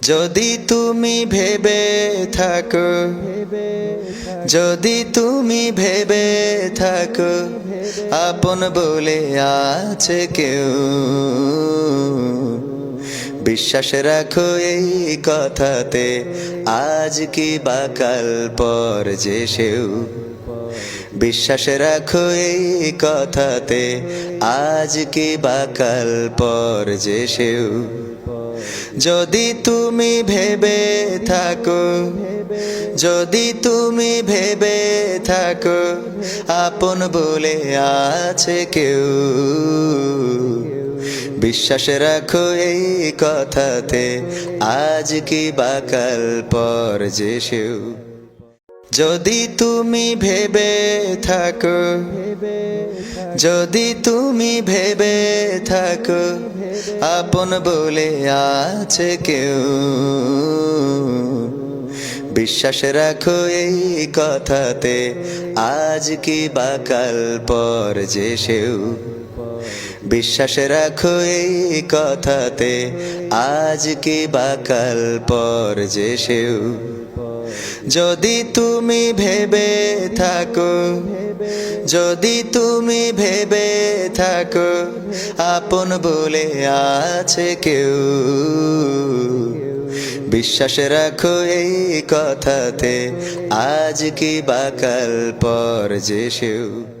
যদি তুমি ভেবে থাকো, যদি তুমি ভেবে থাকো, আপন বলে আছে কেউ। বিশ্বাস রাখো এই কথাতে, আজ কি বা কাল পর যে সেও। বিশ্বাস রাখো এই কথাতে, আজ কি বা কাল পর যে সেও। যদি তুমি ভেবে থাকো, যদি তুমি ভেবে থাকো, আপন বলে আছে কেউ। বিশ্বাস রাখো এই কথাতে, আজ কি বাকাল পর যে সেও। যদি তুমি ভেবে থাকো, যদি তুমি ভেবে থাকো, আপন বলে আছে কেউ। বিশ্বাস রাখো এই কথাতে, আজ কি বা কাল পর যে সেও। বিশ্বাস রাখো এই কথাতে, আজ কি বা কাল পর যে সেও। যদি তুমি ভেবে থাকো, যদি তুমি ভেবে থাকো, আপন বলে আছে কেউ। বিশ্বাস রাখো এই কথাতে, আজ কি বাকাল পর যে সেও।